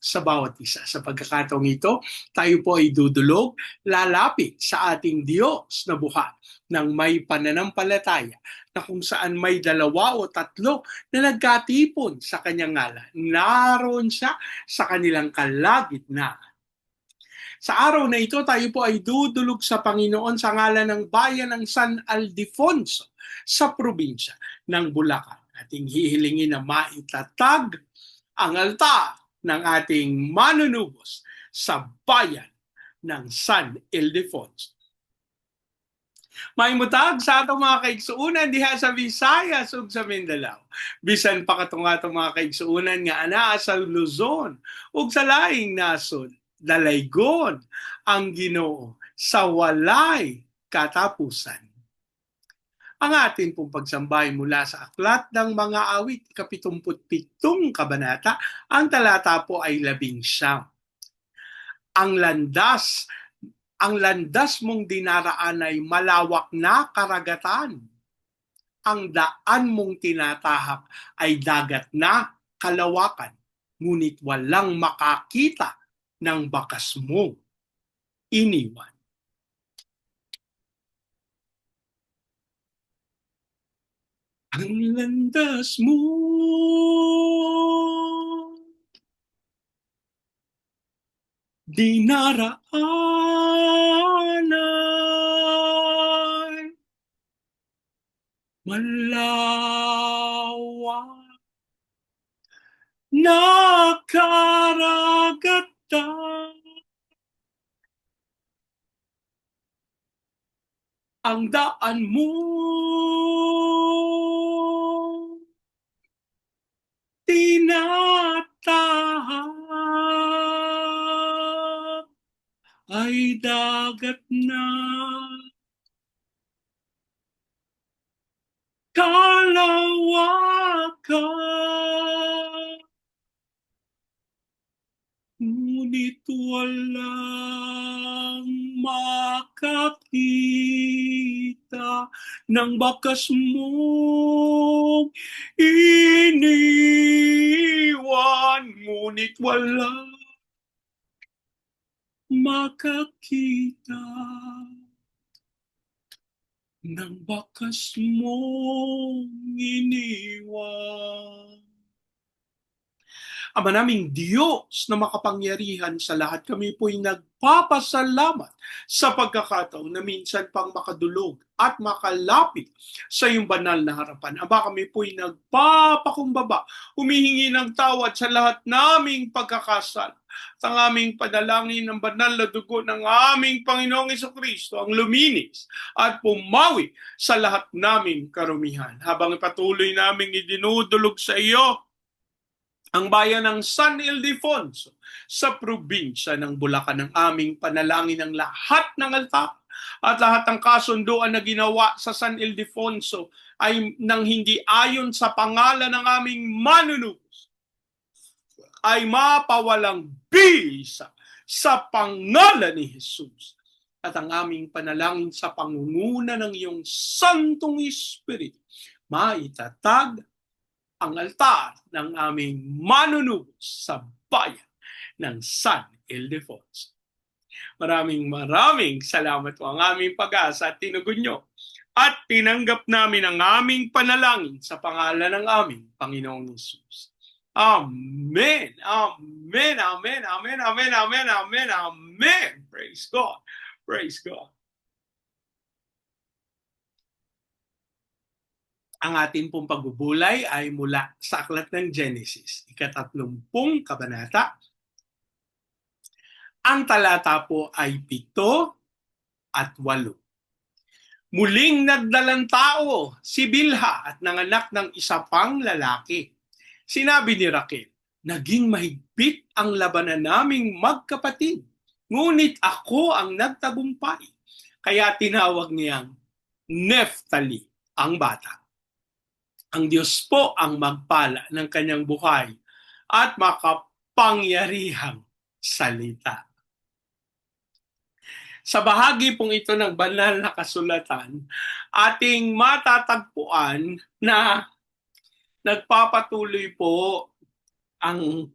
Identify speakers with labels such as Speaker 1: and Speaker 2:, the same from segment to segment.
Speaker 1: sa bawat isa. Sa pagkakataong ito, tayo po ay dudulog, lalapit sa ating Diyos na buhay ng may pananampalataya na kung saan may dalawa o tatlo na nagkatipon sa kanyang ngalan. Naroon siya sa kanilang kalagitnaan. Sa araw na ito, tayo po ay dudulog sa Panginoon sa ngalan ng bayan ng San Aldefonso sa probinsya ng Bulacan. Ating hihilingin na maitatag ang altar ng ating manunubos sa bayan ng San Ildefonso. May mutag sa atong mga kaigsuunan diha sa Visayas ug sa Mindanao. Bisan pa katong atong mga kaigsuunan nga anaa sa Luzon ug sa laing nasod. Dalaygon ang Ginoo sa walay katapusan ang atin pong pagsambay mula sa Aklat ng Mga Awit, kapitumputpitong kabanata, ang talata po ay labing siyam. Ang landas, ang landas mong dinaraan ay malawak na karagatan. Ang daan mong tinatahak ay dagat na kalawakan, ngunit walang makakita ng bakas mo iniwan. Ang landas mo. Dinaraan ay malawak nakaragatan ang daan mo tinatahak ay dagat na. Kalawakan ngunit walang makakita ng bakas mong iniwan ngunit walang makakita ng bakas mong iniwan. Ama naming Diyos na makapangyarihan sa lahat, kami po'y nagpapasalamat sa pagkakataon na minsan pang makadulog at makalapit sa iyong banal na harapan. Ama kami po'y nagpapakumbaba, humihingi ng tawad sa lahat naming pagkakasal sa aming panalangin ng banal na dugo ng aming Panginoong Kristo ang luminis at pumawi sa lahat naming karumihan. Habang patuloy naming idinudulog sa iyo ang bayan ng San Ildefonso sa probinsya ng Bulacan ng aming panalangin ng lahat ng altar at lahat ng kasunduan na ginawa sa San Ildefonso ay nang hindi ayon sa pangalan ng aming manunubos ay mapawalang bisa sa pangalan ni Jesus. At ang aming panalangin sa pangunguna ng iyong Santong Espiritu maitatag ang altar ng aming manunubos sa bayan ng San Ildefonso. Maraming maraming salamat po ang aming pag-asa at tinugon nyo at tinanggap namin ang aming panalangin sa pangalan ng aming Panginoong Yesus. Amen. Amen. Amen. Amen. Amen. Amen. Amen. Amen. Praise God. Praise God. Ang ating pong pagbubulay ay mula sa aklat ng Genesis, ikatatlumpung kabanata. Ang talata po ay pito at walo. Muling nagdalang tao si Bilha at nanganak ng isa pang lalaki. Sinabi ni Raquel, naging mahigpit ang labanan naming magkapatid, ngunit ako ang nagtagumpay. Kaya tinawag niyang Neftali ang bata. Ang Diyos po ang magpala ng kanyang buhay at makapangyarihang salita. Sa bahagi pong ito ng banal na kasulatan, ating matatagpuan na nagpapatuloy po ang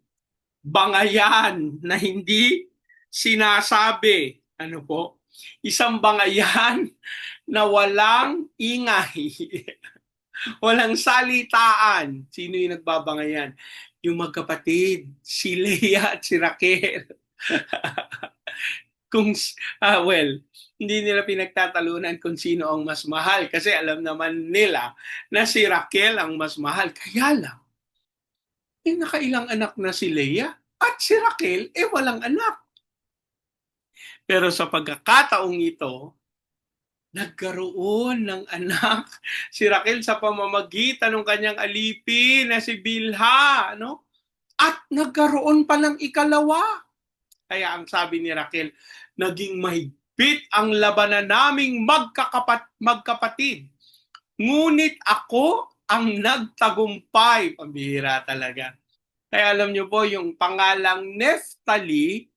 Speaker 1: bangayan na hindi sinasabi. Ano po? Isang bangayan na walang ingay. walang salitaan. Sino yung nagbabangayan? Yung magkapatid, si Leah at si Raquel. kung uh, well, hindi nila pinagtatalunan kung sino ang mas mahal kasi alam naman nila na si Raquel ang mas mahal. Kaya lang, eh nakailang anak na si Leah at si Raquel eh walang anak. Pero sa pagkakataong ito, nagkaroon ng anak si Raquel sa pamamagitan ng kanyang alipin na si Bilha, no? At nagkaroon pa ng ikalawa. Kaya ang sabi ni Raquel, naging mahigpit ang labanan naming magkakapat, magkapatid. Ngunit ako ang nagtagumpay. Pambihira talaga. Kaya alam niyo po, yung pangalang Neftali,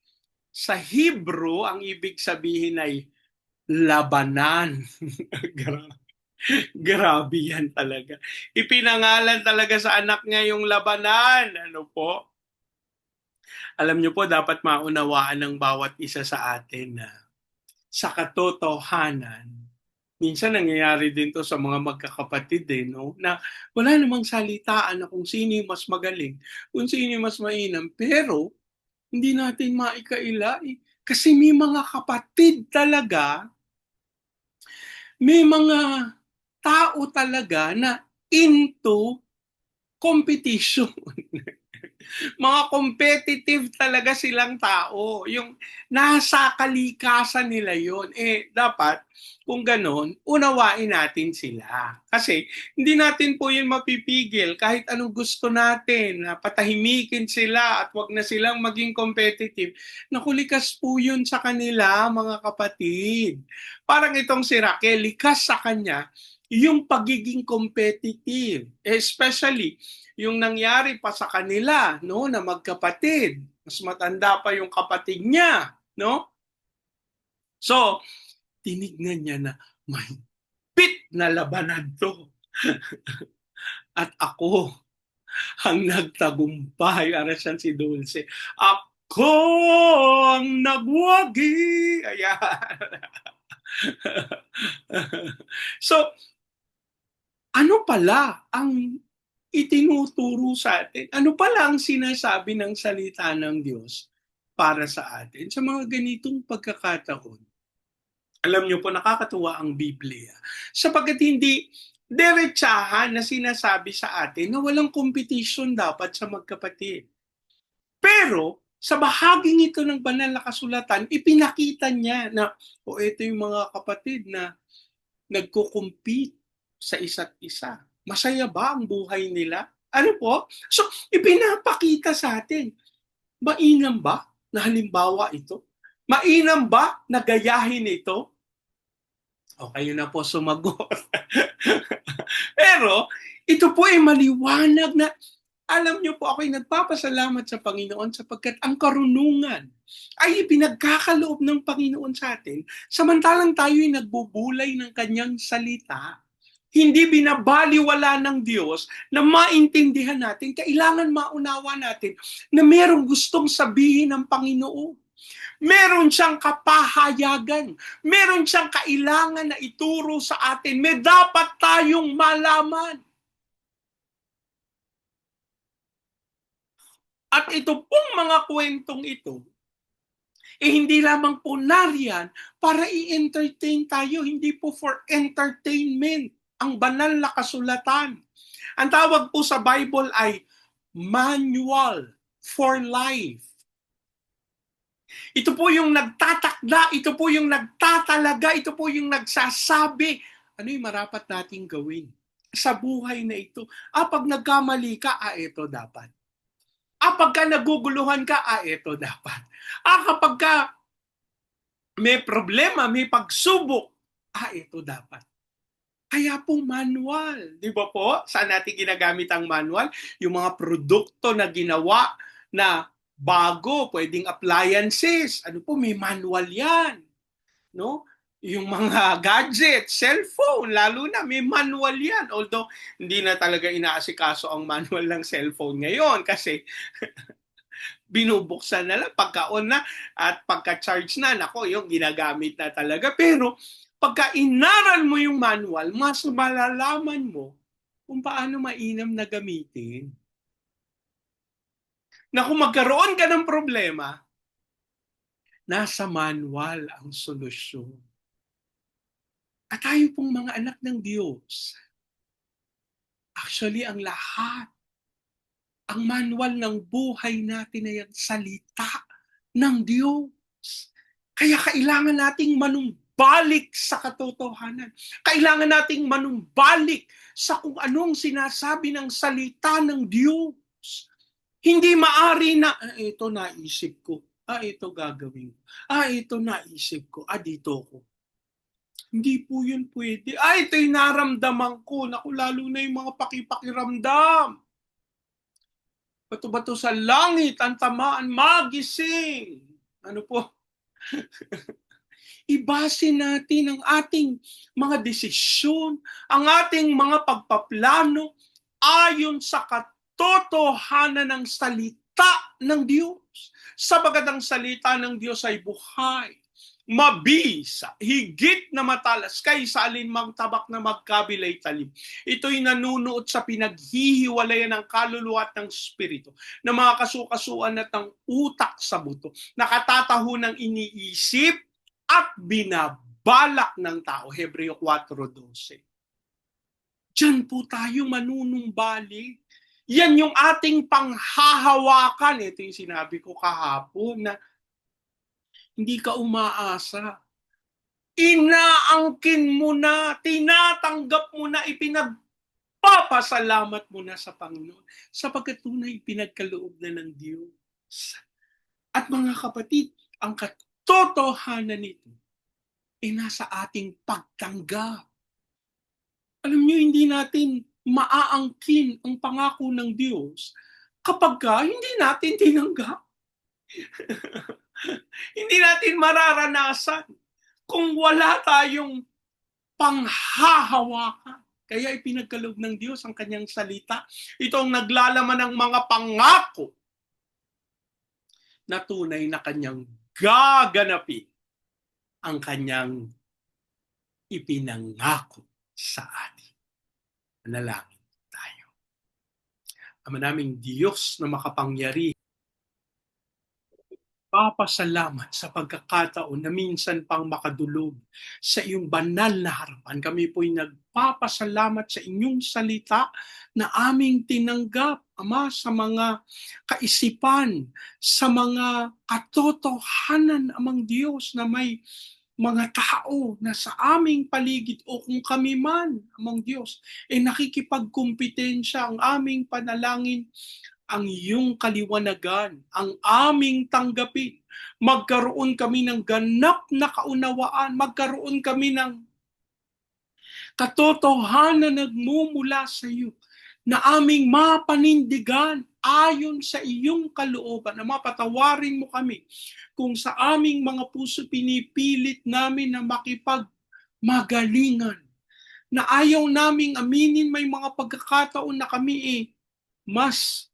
Speaker 1: sa Hebrew, ang ibig sabihin ay labanan. Grabe yan talaga. Ipinangalan talaga sa anak niya yung labanan. Ano po? Alam niyo po, dapat maunawaan ng bawat isa sa atin na sa katotohanan, minsan nangyayari din to sa mga magkakapatid eh, no? na wala namang salitaan na kung sino yung mas magaling, kung sino yung mas mainam. Pero, hindi natin maikaila eh. Kasi may mga kapatid talaga may mga tao talaga na into competition. mga competitive talaga silang tao. Yung nasa kalikasan nila yon Eh, dapat, kung ganon, unawain natin sila. Kasi, hindi natin po yun mapipigil kahit anong gusto natin, na patahimikin sila at wag na silang maging competitive. Nakulikas po yun sa kanila, mga kapatid. Parang itong si Raquel, likas sa kanya yung pagiging competitive. Especially, yung nangyari pa sa kanila, no, na magkapatid. Mas matanda pa yung kapatid niya, no? So, tinignan niya na may pit na labanan to. At ako ang nagtagumpay. Arasan si Dulce. Ako ang nagwagi. Ayan. so, ano pala ang itinuturo sa atin? Ano pala ang sinasabi ng salita ng Diyos para sa atin sa mga ganitong pagkakataon? Alam niyo po, nakakatuwa ang Biblia. Sapagkat hindi derechahan na sinasabi sa atin na walang competition dapat sa magkapatid. Pero, sa bahaging ito ng banal na kasulatan, ipinakita niya na, o oh, ito yung mga kapatid na nagko-compete sa isa't isa. Masaya ba ang buhay nila? Ano po? So, ipinapakita sa atin. Mainam ba na halimbawa ito? Mainam ba na gayahin ito? O kayo na po sumagot. Pero, ito po ay maliwanag na alam niyo po ako ay nagpapasalamat sa Panginoon sapagkat ang karunungan ay pinagkakaloob ng Panginoon sa atin samantalang tayo ay nagbubulay ng kanyang salita. Hindi binabaliwala ng Diyos na maintindihan natin, kailangan maunawa natin na merong gustong sabihin ng Panginoon. Meron siyang kapahayagan. Meron siyang kailangan na ituro sa atin. May dapat tayong malaman. At ito pong mga kwentong ito, eh hindi lamang po nariyan para i-entertain tayo, hindi po for entertainment. Ang banal na kasulatan. Ang tawag po sa Bible ay manual for life. Ito po yung nagtatakda, ito po yung nagtatalaga, ito po yung nagsasabi ano yung marapat nating gawin sa buhay na ito. Ah, pag nagkamali ka, ah, ito dapat. Ah, pagka naguguluhan ka, ah, ito dapat. Ah, kapag ka may problema, may pagsubok, ah, ito dapat. Kaya po manual, di ba po? Saan natin ginagamit ang manual? Yung mga produkto na ginawa na bago, pwedeng appliances. Ano po, may manual yan. No? Yung mga gadgets, cellphone, lalo na may manual yan. Although, hindi na talaga inaasikaso ang manual ng cellphone ngayon kasi binubuksan na lang pagka-on na at pagka-charge na, nako, yung ginagamit na talaga. Pero pagka inaral mo yung manual, mas malalaman mo kung paano mainam na gamitin. Na kung magkaroon ka ng problema, nasa manual ang solusyon. At tayo pong mga anak ng Diyos, actually ang lahat, ang manual ng buhay natin ay ang salita ng Diyos. Kaya kailangan nating manumbalik manumbalik sa katotohanan. Kailangan nating manumbalik sa kung anong sinasabi ng salita ng Diyos. Hindi maari na, ah, ito naisip ko. Ah, ito gagawin ko. Ah, ito naisip ko. Ah, dito ko. Hindi po yun pwede. Ah, ito'y naramdaman ko. Naku, lalo na yung mga pakipakiramdam. Bato-bato sa langit, ang tamaan, magising. Ano po? ibase natin ang ating mga desisyon, ang ating mga pagpaplano ayon sa katotohanan ng salita ng Diyos. Sabagat ang salita ng Diyos ay buhay, mabisa, higit na matalas kaysa alinmang tabak na magkabilay talim. Ito'y nanunuot sa pinaghihiwalayan ng kaluluwa at ng spirito, ng mga kasukasuan at ng utak sa buto, nakatataho ng iniisip at binabalak ng tao. Hebreo 4.12. Diyan po tayo manunumbalik. Yan yung ating panghahawakan. Ito yung sinabi ko kahapon na hindi ka umaasa. Inaangkin mo na, tinatanggap mo na, ipinagpapasalamat mo na sa Panginoon sapagkat tunay pinagkaloob na ng Diyos. At mga kapatid, ang katotohanan nito ay nasa ating pagtanggap. Alam niyo, hindi natin maaangkin ang pangako ng Diyos kapag ka hindi natin tinanggap. hindi natin mararanasan kung wala tayong panghahawakan. Kaya ipinagkaloob ng Diyos ang kanyang salita. Ito ang naglalaman ng mga pangako na tunay na kanyang gaganapin ang kanyang ipinangako sa atin. Manalangin tayo. Ama naming Diyos na makapangyari, papasalamat sa pagkakataon na minsan pang makadulog sa iyong banal na harapan. Kami po'y nagpapasalamat sa inyong salita na aming tinanggap, Ama, sa mga kaisipan, sa mga katotohanan, amang Diyos na may mga tao na sa aming paligid o kung kami man, amang Diyos, ay eh nakikipagkumpetensya ang aming panalangin ang iyong kaliwanagan, ang aming tanggapin. Magkaroon kami ng ganap na kaunawaan, magkaroon kami ng katotohanan na nagmumula sa iyo na aming mapanindigan ayon sa iyong kalooban na mapatawarin mo kami kung sa aming mga puso pinipilit namin na makipag magalingan na ayaw naming aminin may mga pagkakataon na kami eh mas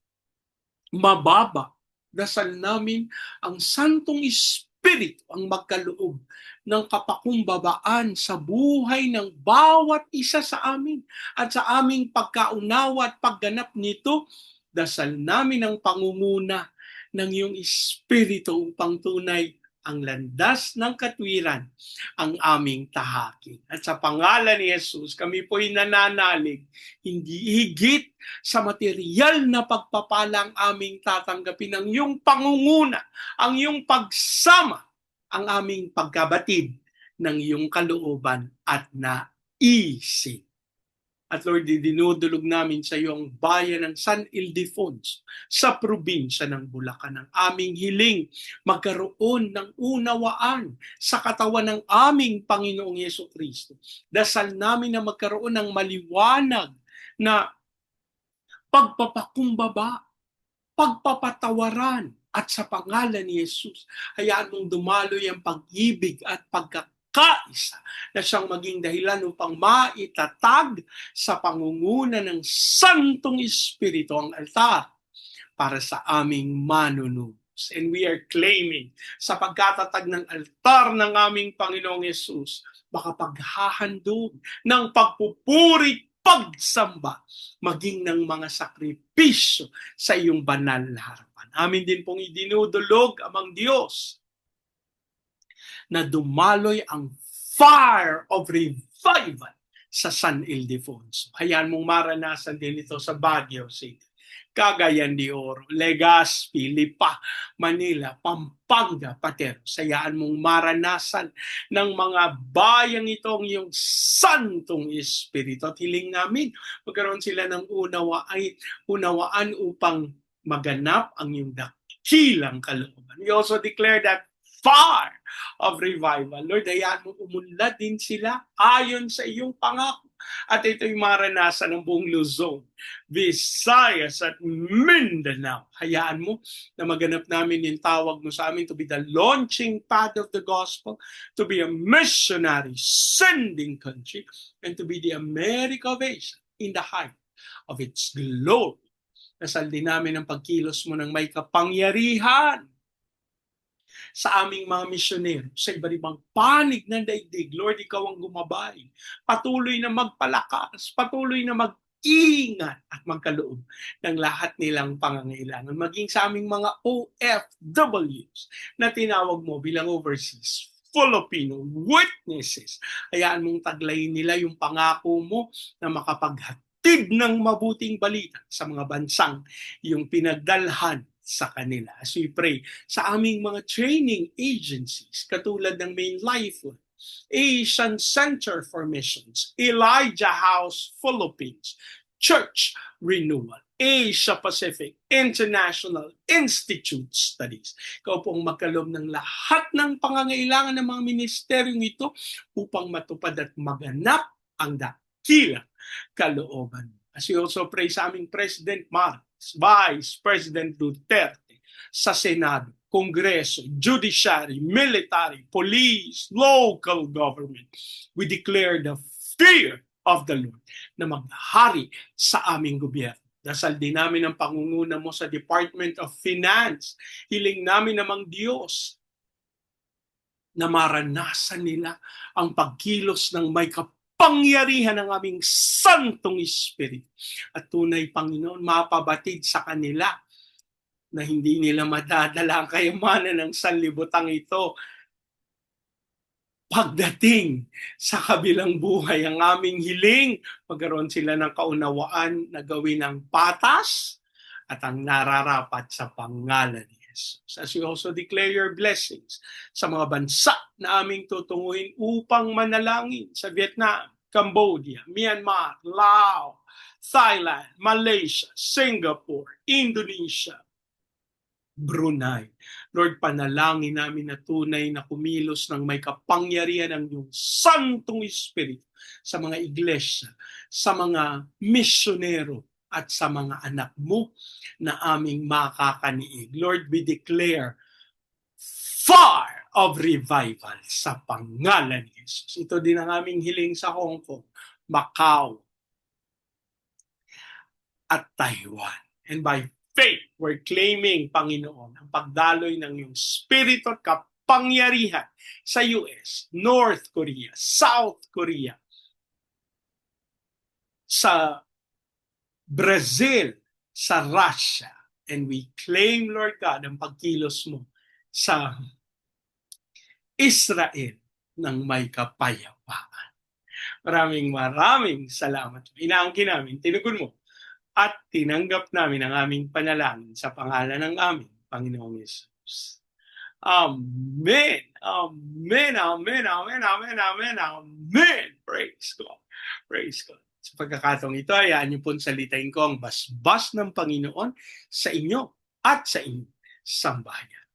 Speaker 1: mababa. Dasal namin ang Santong Espiritu ang magkaloob ng kapakumbabaan sa buhay ng bawat isa sa amin at sa aming pagkaunawa at pagganap nito, dasal namin ang pangunguna ng iyong Espiritu upang tunay ang landas ng katwiran ang aming tahakin. At sa pangalan ni Jesus, kami po'y nananalig, hindi higit sa material na pagpapala ang aming tatanggapin ang iyong pangunguna, ang iyong pagsama, ang aming pagkabatid ng iyong kalooban at naisip. At Lord, dinudulog namin sa iyo bayan ng San Ildefonso sa probinsya ng Bulacan. Ang aming hiling magkaroon ng unawaan sa katawan ng aming Panginoong Yeso Kristo. Dasal namin na magkaroon ng maliwanag na pagpapakumbaba, pagpapatawaran, at sa pangalan ni Jesus, hayaan mong dumaloy ang pag-ibig at pagkakaroon kaisa na siyang maging dahilan upang maitatag sa pangunguna ng Santong Espiritu ang altar para sa aming manunubos. And we are claiming sa pagkatatag ng altar ng aming Panginoong Yesus, makapaghahandog ng pagpupuri pagsamba, maging ng mga sakripisyo sa iyong banal na harapan. Amin din pong idinudulog amang Diyos na dumaloy ang fire of revival sa San Ildefonso. Hayaan mong maranasan din ito sa Baguio City. Cagayan de Oro, Legazpi, Lipa, Manila, Pampanga, Patero. Sayaan mong maranasan ng mga bayang itong iyong santong espiritu. At hiling namin, magkaroon sila ng unawa, ay, unawaan upang maganap ang iyong dakilang kalooban. We also declare that fire of revival. Lord, hayaan mo umunlad din sila ayon sa iyong pangako. At ito'y maranasan ng buong Luzon, Visayas at Mindanao. Hayaan mo na maganap namin yung tawag mo sa amin to be the launching pad of the gospel, to be a missionary sending country, and to be the America of Asia in the height of its glory. Nasal din namin ang pagkilos mo ng may kapangyarihan sa aming mga misyonero sa iba't ibang panig ng daigdig. Lord, ikaw ang gumabay. Patuloy na magpalakas, patuloy na mag ingat at magkaloob ng lahat nilang pangangailangan. Maging sa aming mga OFWs na tinawag mo bilang overseas Filipino witnesses. Hayaan mong taglayin nila yung pangako mo na makapaghatid ng mabuting balita sa mga bansang yung pinagdalhan sa kanila. As we pray sa aming mga training agencies, katulad ng Main Lifeline, Asian Center for Missions, Elijah House Philippines, Church Renewal, Asia Pacific International Institute Studies. Ikaw pong magkaloob ng lahat ng pangangailangan ng mga ministeryong ito upang matupad at maganap ang dakilang kalooban. As we also pray sa aming President Mark, Vice President Duterte sa Senado, Kongreso, Judiciary, Military, Police, Local Government. We declare the fear of the Lord na maghari sa aming gobyerno. Dasal din namin ang pangunguna mo sa Department of Finance. Hiling namin namang Diyos na maranasan nila ang pagkilos ng may kap pangyarihan ng aming Santong Espiritu. At tunay, Panginoon, mapabatid sa kanila na hindi nila madadala ang kayamanan ng sanlibutang ito pagdating sa kabilang buhay ang aming hiling, magkaroon sila ng kaunawaan na gawin ang patas at ang nararapat sa pangalan ni Jesus. As we also declare your blessings sa mga bansa na aming tutunguhin upang manalangin sa Vietnam, Cambodia, Myanmar, Laos, Thailand, Malaysia, Singapore, Indonesia, Brunei. Lord, panalangin namin na tunay na kumilos ng may kapangyarihan ng iyong Santong Espiritu sa mga iglesia, sa mga misyonero, at sa mga anak mo na aming makakaniig. Lord, we declare fire of revival sa pangalan ni Jesus. Ito din ang aming hiling sa Hong Kong, Macau, at Taiwan. And by faith, we're claiming, Panginoon, ang pagdaloy ng iyong spirito at kapangyarihan sa US, North Korea, South Korea, sa Brazil, sa Russia. And we claim, Lord God, ang pagkilos mo sa Israel ng may kapayapaan. Maraming maraming salamat. Inaangkin namin, tinugon mo, at tinanggap namin ang aming panalangin sa pangalan ng aming Panginoong Yesus. Amen. Amen. Amen. Amen. Amen. Amen. Amen. Praise God. Praise God. Sa pagkakataong ito, ayaan niyo pong salitain ko ang basbas ng Panginoon sa inyo at sa inyong sambahayan.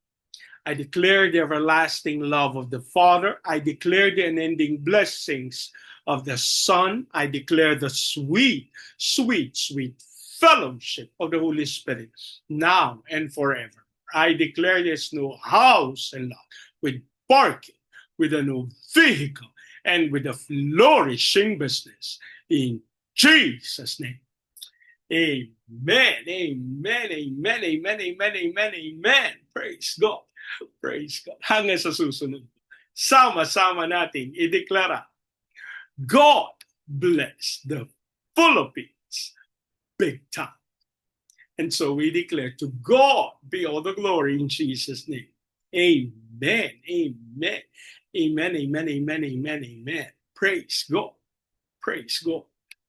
Speaker 1: I declare the everlasting love of the Father. I declare the unending blessings of the Son. I declare the sweet, sweet, sweet fellowship of the Holy Spirit now and forever. I declare this new house and lot with parking, with a new vehicle, and with a flourishing business in Jesus' name. Amen, amen, amen, amen, amen, amen, amen. Praise God. Praise God. Hanggang sa susunod. Sama-sama natin ideklara, God bless the Philippines big time. And so we declare to God be all the glory in Jesus' name. Amen. Amen. Amen. Amen. Amen. Amen. Amen. Praise God. Praise God.